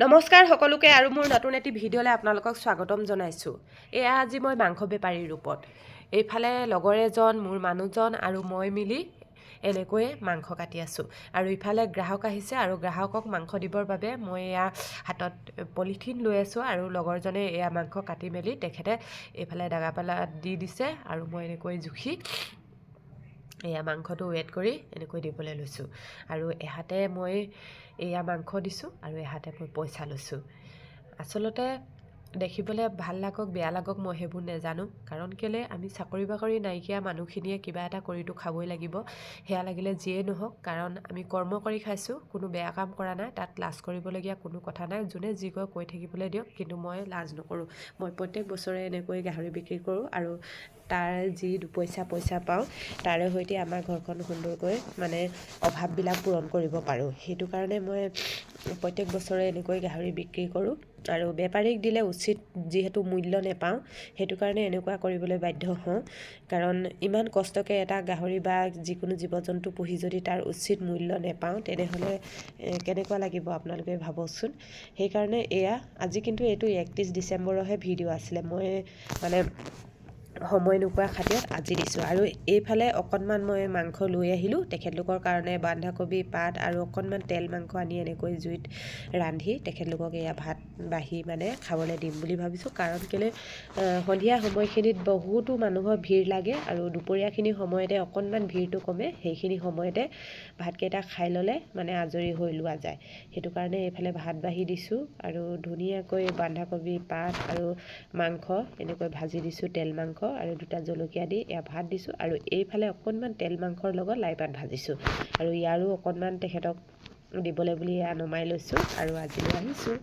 নমস্কাৰ সকলোকে আৰু মোৰ নতুন এটি ভিডিঅ'লৈ আপোনালোকক স্বাগতম জনাইছোঁ। এয়া আজি মই মাংস বেপাৰীৰ ৰূপত। এইফালে লগৰ এজন মোৰ মানুহজন আৰু মই মিলি এনেকৈয়ে মাংস কাটি আছোঁ। আৰু ইফালে গ্ৰাহক আহিছে আৰু গ্ৰাহকক মাংস দিবৰ বাবে মই এয়া হাতত পলিথিন লৈ আছোঁ আৰু লগৰজনে এয়া মাংস কাটি মেলি তেখেতে এইফালে দাগাপালা দি দিছে আৰু মই এনেকৈ জুখি এয়া মাংসটো ৱেট কৰি এনেকৈ দিবলৈ লৈছোঁ। আৰু এহাতে মই এয়া মাংস দিছোঁ আৰু এহাতে মই পইচা লৈছোঁ। আচলতে দেখিবলৈ ভাল লাগক বেয়া লাগক মই সেইবোৰ নেজানো। কাৰণ কেলৈ আমি চাকৰি বাকৰি নাইকিয়া মানুহখিনিয়ে কিবা এটা কৰিতো খাবই লাগিব। সেয়া লাগিলে যিয়েই নহওক কাৰণ আমি কৰ্ম কৰি খাইছোঁ কোনো বেয়া কাম কৰা নাই তাত লাজ কৰিবলগীয়া কোনো কথা নাই। যোনে যি কয় কৈ থাকিবলৈ দিয়ক কিন্তু মই লাজ নকৰোঁ। মই প্ৰত্যেক বছৰে এনেকৈ গাহৰি বিক্ৰী কৰোঁ আৰু তাৰ যি দুপইচা পইচা পাওঁ তাৰে সৈতে আমাৰ ঘৰখন সুন্দৰকৈ মানে অভাৱবিলাক পূৰণ কৰিব পাৰোঁ। সেইটো কাৰণে মই প্ৰত্যেক বছৰে এনেকৈ গাহৰি বিক্ৰী কৰোঁ। আৰু বেপাৰীক দিলে উচিত যিহেতু মূল্য নেপাওঁ সেইটো কাৰণে এনেকুৱা কৰিবলৈ বাধ্য হওঁ। কাৰণ ইমান কষ্টকৈ এটা গাহৰি বা যিকোনো জীৱ জন্তু পুহি যদি তাৰ উচিত মূল্য নেপাওঁ তেনেহ'লে কেনেকুৱা লাগিব আপোনালোকে ভাবকচোন? সেইকাৰণে এয়া আজি কিন্তু এইটো একত্ৰিছ ডিচেম্বৰৰহে ভিডিঅ' আছিলে। মই মানে সময় নোপোৱা খাতিৰত আজি দিছোঁ। আৰু এইফালে অকণমান মই মাংস লৈ আহিলোঁ। তেখেতলোকৰ কাৰণে বন্ধাকবি পাত আৰু অকণমান তেল মাংস আনি এনেকৈ জুইত ৰান্ধি তেখেতলোকক এয়া ভাত বাঢ়ি মানে খাবলৈ দিম বুলি ভাবিছোঁ। কাৰণ কেলৈ সন্ধিয়া সময়খিনিত বহুতো মানুহৰ ভিৰ লাগে আৰু দুপৰীয়াখিনি সময়তে অকণমান ভিৰটো কমে। সেইখিনি সময়তে ভাতকেইটা খাই ল'লে মানে আজৰি হৈ লোৱা যায়। সেইটো কাৰণে এইফালে ভাত বাঢ়ি দিছোঁ আৰু ধুনীয়াকৈ বন্ধাকবি পাত আৰু মাংস এনেকৈ ভাজি দিছোঁ তেল মাংস। আৰু দুটা জলকীয়া দি এয়া ভাত দিছোঁ আৰু এইফালে অকণমান তেল মাংসৰ লগত লাই পাত ভাজিছোঁ। আৰু ইয়াৰো অকণমান তেখেতক দিবলৈ বুলি এয়া নমাই লৈছোঁ আৰু আজিলৈ আহিছোঁ।